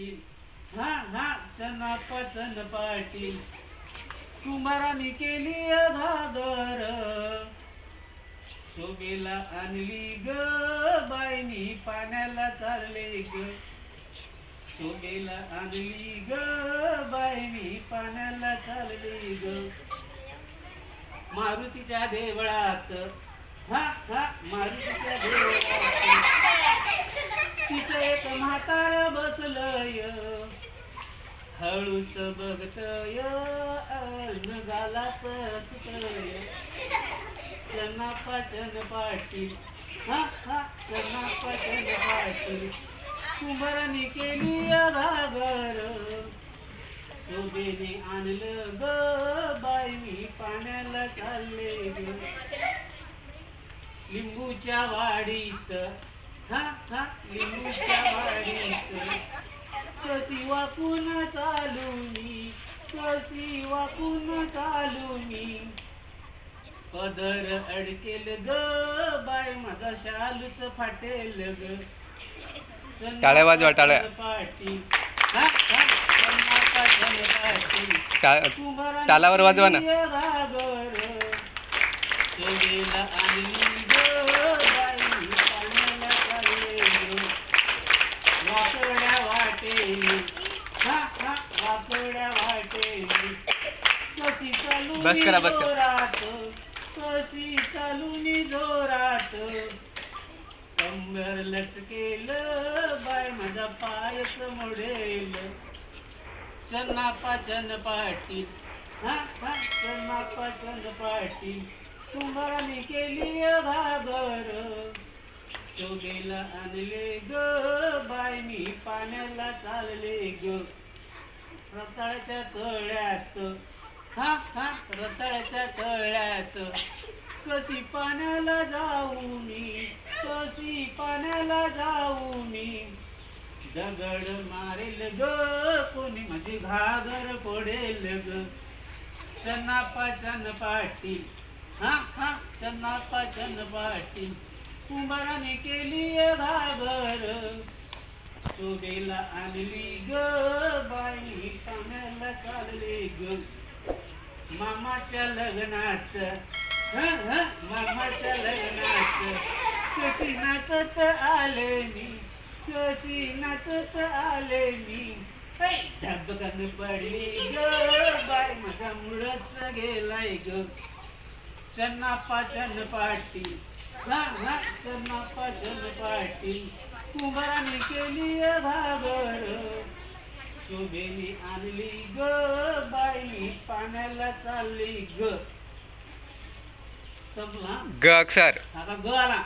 पाटील. हा हा चनापचन पाटील. कुमारानी केली अधादर. शोभेला आणली ग बायनी पाण्याला चालले ग. शोभेला आणली ग बायनी पाण्याला चालले ग. मारुतीच्या देवळात हा हा मारुतीच्या देवळात. तिथे एक म्हातार बसलय. हळूच बघतय अन गालात सुतय चन्नाप्पा पाटील हा हा त्यांना पाचन पाटील कुंभाराने केली घागर शोभेने आणलं ग बाई मी पाण्याला चालले. लिंबूच्या वाडीत हा हा लिंबूच्या वाडीत कशी वाकून चालू मी कशी वाकून चालू मी पदर अडकेल ग बाय माझा शालूच फाटेल ग टाळ्या वाजवा, टाळ्या. पाटील हा, तालावर वाजवा ना. बस करा, बस करा. कशी जोरात कंबर लचकेल बाय माझा पाय मोडेल चन्नाप्पा चंद पाटील हा हा चन्नाप्पा चंद पाटील कुंभाराने केली शोभेला आणले ग बाय मी पाण्याला चालले ग. रताळ्याच्या तळ्यात हा हा रताळ्याच्या तळ्यात. कशी पाण्याला जाऊ मी कशी पाण्याला जाऊ मी. दगड मारेल ग कोणी माझी घागर पडेल ग. चन्नापा चन्न पाटील हा हा चन्नापा चन्न पाटील कुंभाराने केली घागर. शोभेला आणली ग बाई पाण्याला चालले ग. मामाच्या लग्नात मामाच्या लग्नात. कशी नाचत आले मी कशी नाचत आले मी. धबकन पडली ग बाय माझा मुळच गेलाय ग. चन्ना पाचन पाटी चन्नाप्पा चन्न पाटील कुंभाराने केली घागर शोभेने आणली ग बाई पाण्याला चालली ग संपला ग अक्षर. आता ग आला.